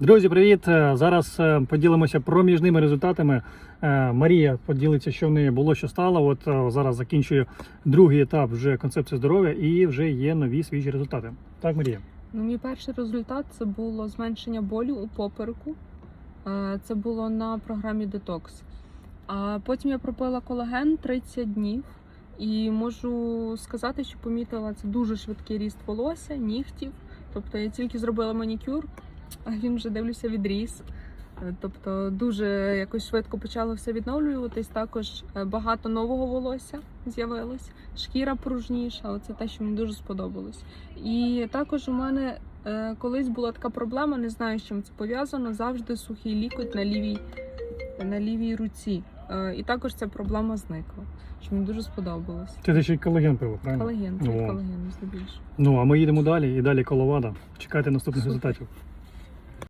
Друзі, привіт! Е, Зараз е, поділимося проміжними результатами. Е, Марія поділиться, що в неї було, що стало. От зараз закінчує другий етап вже концепції здоров'я і вже є нові свіжі результати. Так, Марія. Ну, мій перший результат це було зменшення болю у попереку. Це було на програмі Detox. А потім я пропила колаген 30 днів. І можу сказати, що помітила це дуже швидкий ріст волосся, нігтів. Тобто я тільки зробила манікюр, а він вже дивлюся відріс. Е, Тобто дуже якось швидко почало все відновлюватись. Також е, багато нового волосся з'явилось, шкіра пружніша. Оце те, що мені дуже сподобалось. І також у мене е, колись була така проблема, не знаю, з чим це пов'язано. Завжди сухий лікоть на лівій, на лівій руці. І також ця проблема зникла. Що мені дуже сподобалось. Ти ще й колаген пила, правильно? Колаген, це колаген здебільшого. Ну а ми їдемо далі і далі коловада. Чекайте наступних Супер. результатів.